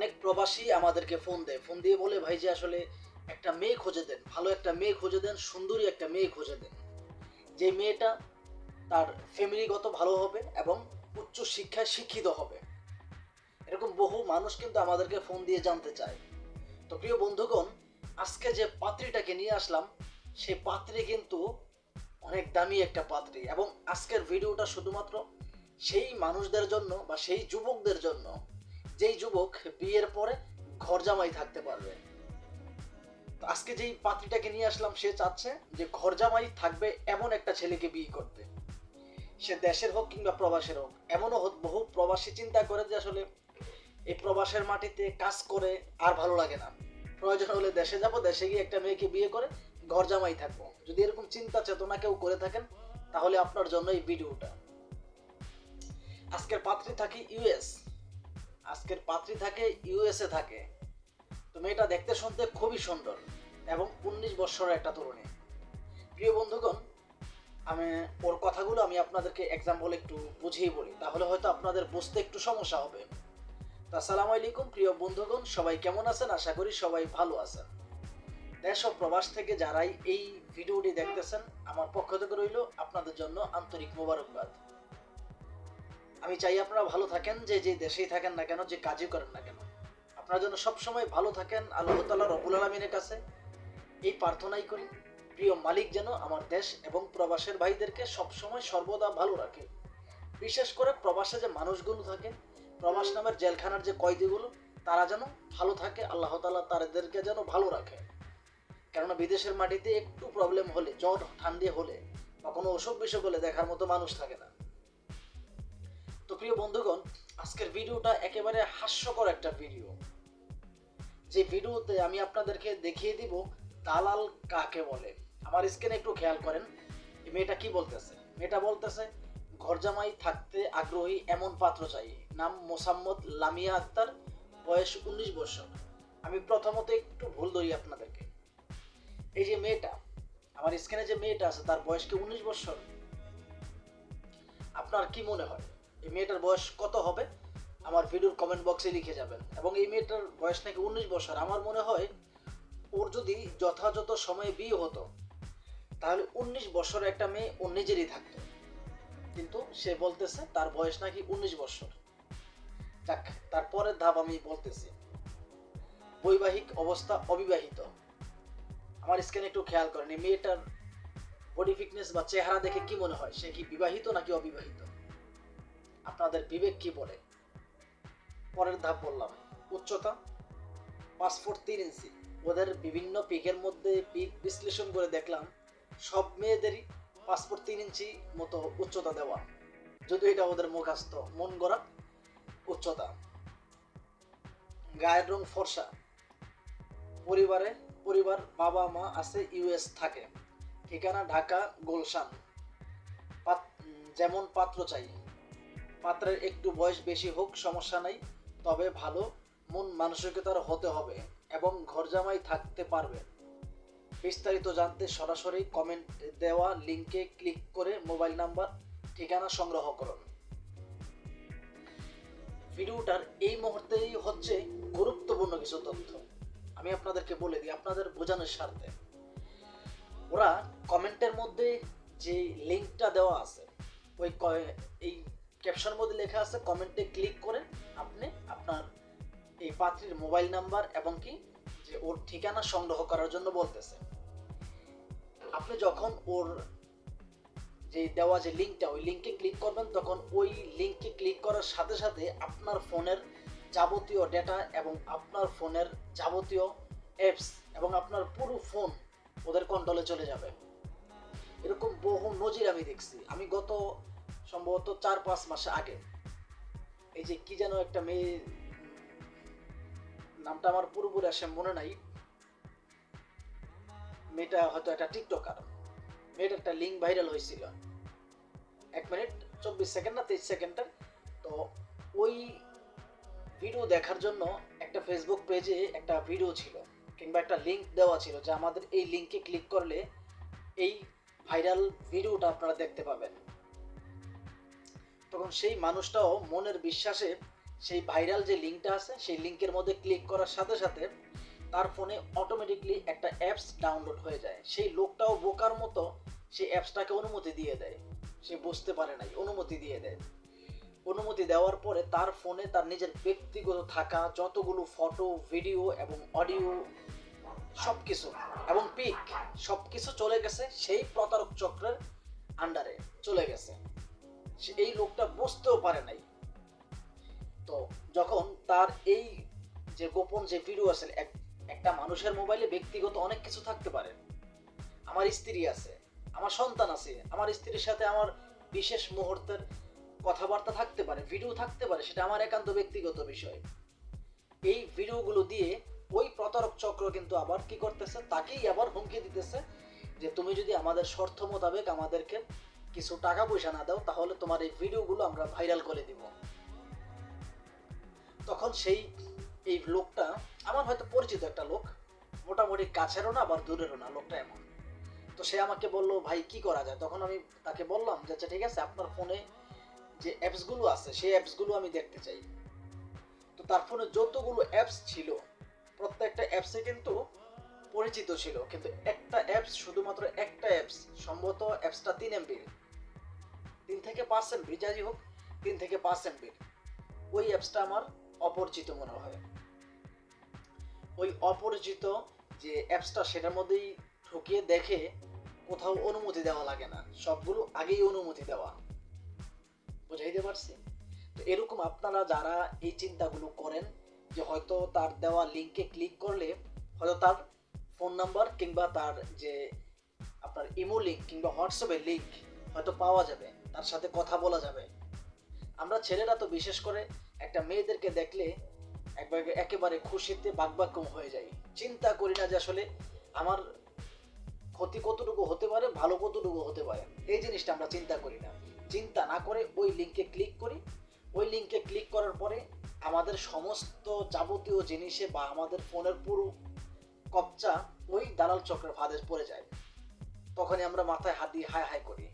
অনেক প্রবাসী আমাদেরকে ফোন দেয়। ফোন দিয়ে বলে, ভাই যে আসলে একটা মেয়ে খুঁজে দেন, ভালো একটা মেয়ে খুঁজে দেন, সুন্দরী একটা মেয়ে খুঁজে দেন। যে মেয়েটা তার ফ্যামিলিগত ভালো হবে এবং উচ্চ শিক্ষায় শিক্ষিত হবে। এরকম বহু মানুষ কিন্তু আমাদেরকে ফোন দিয়ে জানতে চায়। তো প্রিয় বন্ধুগণ, আজকে যে পাত্রীটাকে নিয়ে আসলাম সেই পাত্রী কিন্তু অনেক দামি একটা পাত্রী এবং আজকের ভিডিওটা শুধুমাত্র সেই মানুষদের জন্য বা সেই যুবকদের জন্য। যেই যুবক বিয়ের পরে ঘর জামাই থাকতে পারবে। আজকে যেই পাত্রীটাকে নিয়ে আসলাম, সে চাচ্ছে যে ঘর জামাই থাকবে এমন একটা ছেলেকে বিয়ে করতে। সে দেশের হোক কিংবা প্রবাসের হোক, এমনও বহু প্রবাসী চিন্তা করে যে আসলে এই প্রবাসের মাটিতে কাজ করে আর ভালো লাগে না। প্রয়োজন হলে দেশে যাব, দেশে গিয়ে একটা মেয়েকে বিয়ে করে ঘর জামাই থাকব। যদি এরকম চিন্তা চেতনা কেউ করে থাকেন, তাহলে আপনার জন্য এই ভিডিওটা। আজকের পাত্রী থাকে ইউএস আজকের পাত্রী থাকে ইউএসএ থাকে। তো মেয়েটা দেখতে শুনতে খুবই সুন্দর এবং উনিশ বছরের একটা তরুণী। প্রিয় বন্ধুগণ, আমি ওর কথাগুলো আমি আপনাদেরকে এক্সাম্পল একটু বুঝিয়ে বলি, তাহলে হয়তো আপনাদের বুঝতে একটু সমস্যা হবে। তো আসসালামু আলাইকুম, প্রিয় বন্ধুগণ, সবাই কেমন আছেন? আশা করি সবাই ভালো আছেন। দেশ ও প্রবাস থেকে যারাই এই ভিডিওটি দেখতেছেন, আমার পক্ষ থেকে রইল আপনাদের জন্য আন্তরিক মোবারকবাদ। আমি চাই আপনারা ভালো থাকেন, যে যে দেশেই থাকেন না কেন, যে কাজই করেন না কেন। আপনারা যেন সবসময় ভালো থাকেন, আল্লাহ তাল্লাহ রবুল আলমিনের কাছে। এই প্রার্থনাই করি, প্রিয় মালিক যেন আমার দেশ এবং প্রবাসের ভাইদেরকে সবসময় সর্বদা ভালো রাখে। বিশেষ করে প্রবাসে যে মানুষগুলো থাকে, প্রবাস নামের জেলখানার যে কয়েদিগুলো, তারা যেন ভালো থাকে, আল্লাহ তালা তাদেরকে যেন ভালো রাখে। কেননা বিদেশের মাটিতে একটু প্রবলেম হলে, জ্বর, ঠান্ডি হলে বা কোনো অসুখ বিসুখ হলে দেখার মতো মানুষ থাকে না। তো প্রিয় বন্ধুগণ, আজকের ভিডিওটা একেবারে হাস্যকর একটা ভিডিও। যে ভিডিওতে আমি আপনাদেরকে দেখিয়ে দিব দালাল কাকে বলে। আমার স্ক্রিনে একটু খেয়াল করেন মেয়েটা কি বলতেছে? মেয়েটা বলতেছে ঘর জামাই থাকতে আগ্রহী এমন পাত্র চাই। নাম মোসাম্মদ লামিয়া আক্তার, বয়স উনিশ বছর। আমি প্রথমত একটু ভুল ধরি আপনাদেরকে। এই যে মেয়েটা, আমার স্ক্রিনে যে মেয়েটা আছে, তার বয়স কি উনিশ বছর? আপনার কি মনে হয়? এই মেয়েটার বয়স কত হবে? আমার ভিডিওর কমেন্ট বক্সে লিখে যাবেন। এবং এই মেয়েটার বয়স নাকি উনিশ বছর। আমার মনে হয় ওর যদি যথাযথ সময়ে বিয়ে হতো, তাহলে উনিশ বছর একটা মেয়ে ও নিজেরই থাকতো। কিন্তু সে বলতেছে তার বয়স নাকি উনিশ বছর। যাক, তারপরের ধাপ আমি বলতেছি। বৈবাহিক অবস্থা অবিবাহিত। আমার স্ক্রিনে একটু খেয়াল করেন, এই মেয়েটার বডি ফিটনেস বা চেহারা দেখে কি মনে হয়? সে কি বিবাহিত নাকি অবিবাহিত? আপনাদের বিবেক কি বলে? পরের ধাপ বললাম, উচ্চতা পাঁচ ফুট তিন ইঞ্চি। ওদের বিভিন্ন পিকের মধ্যে পিক বিশ্লেষণ করে দেখলাম, সব মেয়েদেরই ফুট তিন ইঞ্চি মতো উচ্চতা দেওয়া। যদিও এটা ওদের মুখাস্ত মন গড়া উচ্চতা। গায়ের রং ফর্সা। পরিবারে পরিবার বাবা মা আছে ইউএস থাকে। ঠিকানা ঢাকা, গুলশান। যেমন পাত্র চাই। পাত্রের একটু বয়স বেশি হোক, সমস্যা নাই। তবে ভালো, মন মানসিকতার হতে হবে এবং ঘর জামাই থাকতে পারবে। বিস্তারিত জানতে সরাসরি কমেন্ট দেওয়া লিংকে ক্লিক করে মোবাইল নাম্বার ঠিকানা সংগ্রহ করুন। ভিডিওটার এই মুহূর্তেই হচ্ছে গুরুত্বপূর্ণ কিছু তথ্য। আমি আপনাদেরকে বলে দিই, আপনাদের বোঝানোর স্বার্থে। ওরা কমেন্টের মধ্যে যে লিঙ্কটা দেওয়া আছে, ওই এই ক্যাপশন মধ্যে লেখা আছে কমেন্টে ক্লিক করে আপনি আপনার এই পাত্রীর মোবাইল নাম্বার এবং কি যে ওর ঠিকানা সংগ্রহ করার জন্য বলতেছে। আপনি যখন ওর যে দেওয়া যে লিঙ্কটা ওই লিঙ্কে ক্লিক করবেন, তখন ওই লিঙ্কে ক্লিক করার সাথে সাথে আপনার ফোনের যাবতীয় ডেটা এবং আপনার ফোনের যাবতীয় অ্যাপস এবং আপনার পুরো ফোন ওদের কন্ট্রোলে চলে যাবে। এরকম বহু নজির আমি দেখছি। আমি গত সম্ভবত চার পাঁচ মাস আগে। এই যে কি যেন একটা মেয়ে, নামটা আমার পুরোপুরি আসে মনে নাই। মেয়েটা হয়তো একটা টিকটকার। মেয়েটা একটা লিঙ্ক ভাইরাল হয়েছিল। এক মিনিট, চব্বিশ সেকেন্ড না তেইশ সেকেন্ডের। তো ওই ভিডিও দেখার জন্য একটা ফেসবুক পেজে একটা ভিডিও ছিল, কিংবা একটা লিঙ্ক দেওয়া ছিল, যে আমাদের এই লিঙ্কে ক্লিক করলে এই ভাইরাল ভিডিওটা আপনারা দেখতে পাবেন। তখন সেই মানুষটাও মনের বিশ্বাসে সেই ভাইরাল যে লিঙ্কটা আছে, সেই লিঙ্কের মধ্যে ক্লিক করার সাথে সাথে তার ফোনে অটোমেটিকলি একটা অ্যাপস ডাউনলোড হয়ে যায়। সেই লোকটাও বোকার মতো সেই অ্যাপসটাকে অনুমতি দিয়ে দেয়। সে বুঝতে পারে নাই, অনুমতি দিয়ে দেয়। অনুমতি দেওয়ার পরে তার ফোনে তার নিজের ব্যক্তিগত থাকা, যতগুলো ফটো ভিডিও এবং অডিও সব কিছু এবং পিক সব কিছু চলে গেছে, সেই প্রতারক চক্রের আন্ডারে চলে গেছে। সে এই লোকটা বুঝতেও পারে নাই। তো যখন তার এই যে গোপন যে ভিডিও আছে একটা মানুষের মোবাইলে ব্যক্তিগত অনেক কিছু থাকতে পারে। আমার স্ত্রী আছে, আমার সন্তান আছে, আমার স্ত্রীর সাথে আমার বিশেষ মুহূর্তের কথাবার্তা থাকতে পারে ভিডিও থাকতে পারে, সেটা আমার একান্ত ব্যক্তিগত বিষয়। এই ভিডিওগুলো দিয়ে ওই প্রতারক চক্র কিন্তু আবার কি করতেছে? তাকেই আবার হুমকি দিতেছে যে, তুমি যদি আমাদের শর্ত মোতাবেক আমাদেরকে কিছু টাকা পয়সা না দাও, তাহলে তোমার এই ভিডিওগুলো আমরা ভাইরাল করে দিব। তখন সেই এই লোকটা, আমার হয়তো পরিচিত একটা লোক, মোটামুটি কাছেরও না, আবার দূরেরও না, লোকটা এমন। তো সে আমাকে বলল, ভাই, কি করা যায়? তখন আমি তাকে বললাম যে আচ্ছা ঠিক আছে, আপনার ফোনে যে অ্যাপসগুলো আছে, সেই অ্যাপসগুলো আমি দেখতে চাই। তো তার ফোনে যতগুলো অ্যাপস ছিল, প্রত্যেকটা অ্যাপসে কিন্তু পরিচিত ছিল, কিন্তু একটা অ্যাপস, শুধুমাত্র একটা অ্যাপস, সম্ভবত অ্যাপসটা তিন এমবির তিন থেকে এমবি যাই হোক, তিন থেকে পাঁচ এমবির ওই অ্যাপসটা আমার অপরিচিত মনে হয়। ওই অপরিচিত যে অ্যাপসটা সেটার মধ্যেই ঢুকিয়ে দেখে কোথাও অনুমতি দেওয়া লাগে না। সবগুলো আগেই অনুমতি দেওয়া। বুঝাইতে পারছি? তো এরকম আপনারা যারা এই চিন্তাগুলো করেন যে হয়তো তার দেওয়া লিঙ্কে ক্লিক করলে হয়তো তার ফোন নাম্বার কিংবা তার যে আপনার ইমো লিঙ্ক কিংবা হোয়াটসঅ্যাপের লিঙ্ক হয়তো পাওয়া যাবে। তার সাথে কথা বলা যাবে। আমরা ছেলেরা তো বিশেষ করে একটা মেয়েদেরকে দেখলে একবার একেবারে খুশিতে বাকবাক্যম হয়ে যায় চিন্তা করি না যে আসলে আমার ক্ষতি কতটুকু হতে পারে, ভালো কতটুকু হতে পারে। এই জিনিসটা আমরা চিন্তা করি না। চিন্তা না করে ওই লিঙ্কে ক্লিক করি। ওই লিঙ্কে ক্লিক করার পরে আমাদের সমস্ত যাবতীয় জিনিসে বা আমাদের ফোনের পুরো কবচা ওই দালাল চক্রের ফাঁদে পড়ে যায়। তখনই আমরা মাথায় হাত দিয়ে হায় হায় করি।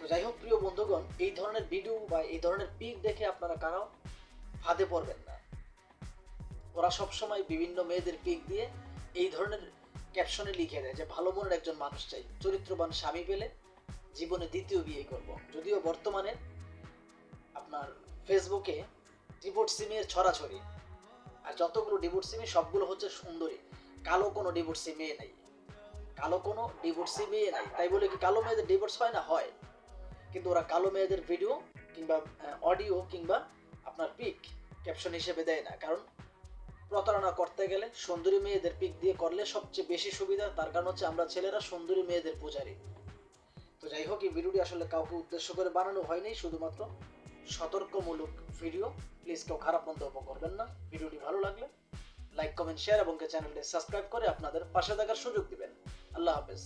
তো যাই হোক, প্রিয় বন্ধুগণ, এই ধরনের ভিডিও বা এই ধরনের পিক দেখে আপনারা কারাও ফাঁদে পড়বেন না। ওরা সবসময় বিভিন্ন মেয়েদের পিক দিয়ে এই ধরনের ক্যাপশনে লিখে দেয় যে, ভালো মনের একজন মানুষ চাই। চরিত্রবান স্বামী পেলে জীবনে দ্বিতীয় বিয়ে করব। যদিও বর্তমানে আপনার ফেসবুকে ডিভোর্স সিমের ছড়াছড়ি। আর যতগুলো ডিভোর্সি মেয়ে সবগুলো হচ্ছে সুন্দরী। কালো কোনো ডিভোর্সি মেয়ে নাই। কালো কোনো ডিভোর্সি মেয়ে নাই। তাই বলে কি, কালো মেয়েদের ডিভোর্স হয় না? হয়। কিন্তু ওরা কালো মেয়েদের ভিডিও কিংবা অডিও কিংবা আপনার পিক ক্যাপশন হিসেবে দেয় না। কারণ প্রতারণা করতে গেলে সুন্দরী মেয়েদের পিক দিয়ে করলে সবচেয়ে বেশি সুবিধা, তার কারণ হচ্ছে আমরা ছেলেরা সুন্দরী মেয়েদের পূজারি। তো যাই হোক, এই ভিডিওটি আসলে কাউকে উদ্দেশ্য করে বানানো হয়নি, শুধুমাত্র সতর্কমূলক ভিডিও প্লিজ কেউ খারাপ মন্তব্য করবেন না। ভিডিওটি ভালো লাগলে লাইক কমেন্ট শেয়ার এবং চ্যানেলটি সাবস্ক্রাইব করে আপনাদের পাশে থাকার সুযোগ দিবেন। আল্লাহ হাফেজ।